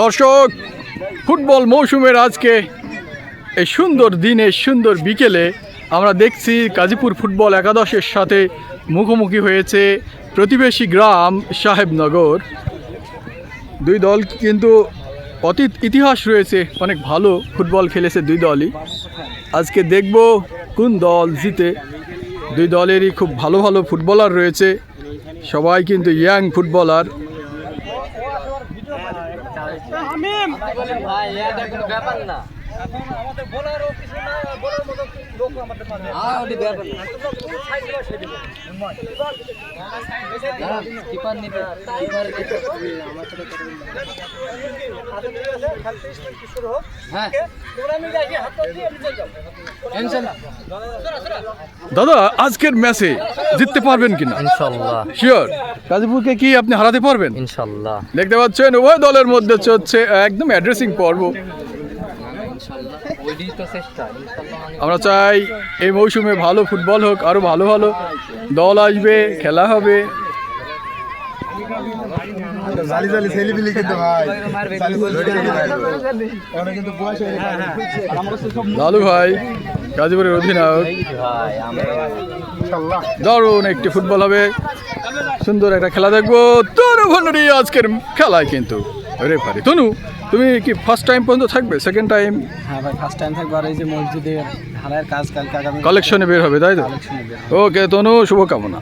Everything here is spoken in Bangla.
দর্শক, ফুটবল মৌসুমের আজকে এই সুন্দর দিনে, সুন্দর বিকেলে আমরা দেখছি গাজীপুর ফুটবল একাদশের সাথে মুখোমুখি হয়েছে প্রতিবেশী গ্রাম সাহেবনগর। দুই দল কিন্তু অতীত ইতিহাস রয়েছে, অনেক ভালো ফুটবল খেলেছে দুই দলই। আজকে দেখব কোন দল জিতে। দুই দলেরই খুব ভালো ভালো ফুটবলার রয়েছে, সবাই কিন্তু ইয়াং ফুটবলার। ভাই এটা কোনো ব্যাপার না। হ্যাঁ। দাদা আজকের ম্যাচে জিততে পারবেন কিনা? ইনশাল্লাহ শিওর গাজীপুরকে কি আপনি হারাতে পারবেন? ইনশাল্লাহ দেখতে পাচ্ছেন উভয় দলের মধ্যে চলছে একদম অ্যাড্রেসিং পর্ব। আমরা চাই এই মৌসুমে ভালো ফুটবল হোক আরও ভালো ভালো দল আসবে খেলা হবে। লালু ভাই। গাজীপুরের অধিনায়ক ভাই। আমরা ইনশাআল্লাহ দারুণ একটি ফুটবল হবে। সুন্দর একটা খেলা দেখব। তনু ভণ্ডারী আজকের খেলায় কিন্তু। রে ভাই তনু তুমি কি ফার্স্ট টাইম পর্যন্ত থাকবে সেকেন্ড টাইম হ্যাঁ ভাই ফার্স্ট টাইম থাকব আর এই যে মসজিদের ঢালাইয়ের কাজ কালকে আগামী কালেকশনে বের হবে তাই তো? ওকে তনু শুভকামনা।